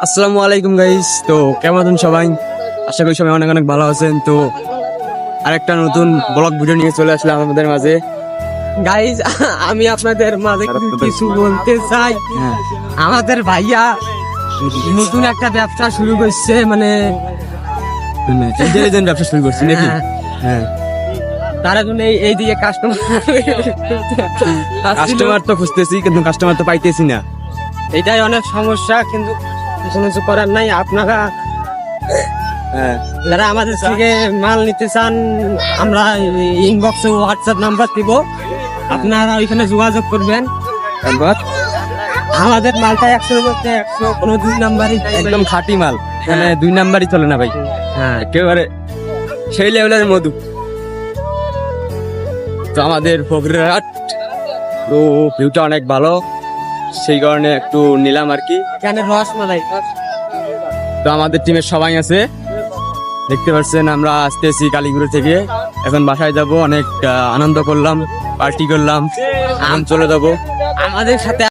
আসসালামু আলাইকুম গাইস তো কেমন আছেন সবাই? আশা করি সবাই অনেক অনেক ভালো আছেন। তো আরেকটা নতুন ব্লগ ভিডিও নিয়ে চলে আসলাম আমাদের মাঝে। গাইজ আমি আপনাদের মাঝে কিছু বলতে চাই। হ্যাঁ। আমাদের ভাইয়া নতুন একটা ব্যবসা শুরু করছে মানে ইন্টেলিজেন্ট ব্যবসা শুরু করছি নাকি? হ্যাঁ। তারা তার জন্য এই- এইদিকে কাস্টমার কাস্টমার তো খুঁজতেছি কিন্তু কাস্টমার তো পাইতেছি না। এটাই অনেক সমস্যা কিন্তু কোনো কিছু করার নাই। আপনারা হ্যাঁ। যারা আমাদের থেকে মাল নিতে চান আমরা ইনবক্সে হোয়াটসঅ্যাপ নাম্বার দিব। আপনারা ওইখানে যোগাযোগ করবেন। তারপর আমাদের মালটা একশো বলতে একশো কোনো দুই নাম্বারই একদম খাঁটি মাল। এখানে দুই নাম্বারই চলে না ভাই? হ্যাঁ। একেবারে সেই লেভেলের মধু। তো আমাদের ফকরিরহাট তো ভিউটা অনেক ভালো। সেই কারণে একটু নিলাম আর কি। রসমালাই তো আমাদের টিমের সবাই আছে। দেখতে পাচ্ছেন আমরা আসতেছি কালীগুড়ি থেকে। এখন বাসায় যাব অনেক আনন্দ করলাম পার্টি করলাম। আম চলে যাব। আমাদের সাথে